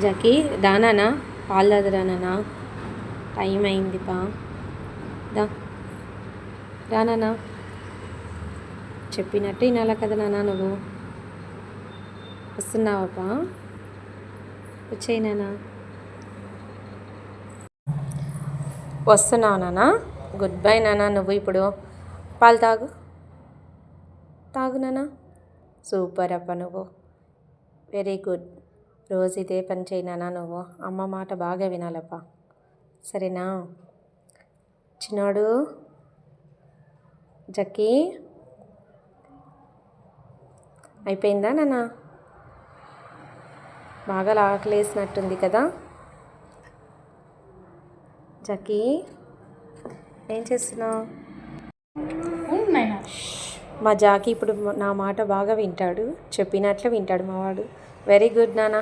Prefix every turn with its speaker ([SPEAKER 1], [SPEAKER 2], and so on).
[SPEAKER 1] జకి దానానా? పాలు రానానా టైం అయింది పా. దా. రానానా? చెప్పినట్టు వినాలా కదా నాన్న నువ్వు? వస్తున్నావా పా? వచ్చేయి వస్తున్నావు నానా? గుడ్ బై నానా నువ్వు ఇప్పుడు. పాలు తాగు. తాగు నానా. సూపర్ అప్ప నువ్వు. Very good. రోజు ఇదే పని చేయనా నువ్వు? అమ్మ మాట బాగా వినాలప్ప సరేనా? చిన్నోడు? జక్కి? అయిపోయిందా నాన్న? బాగా ఆకలేసినట్టుంది కదా? జక్కి? ఏం చేస్తున్నావు? మా జాకి ఇప్పుడు నా మాట బాగా వింటాడు. చెప్పినట్లు వింటాడు మా వాడు వెరీ గుడ్ నాన్న.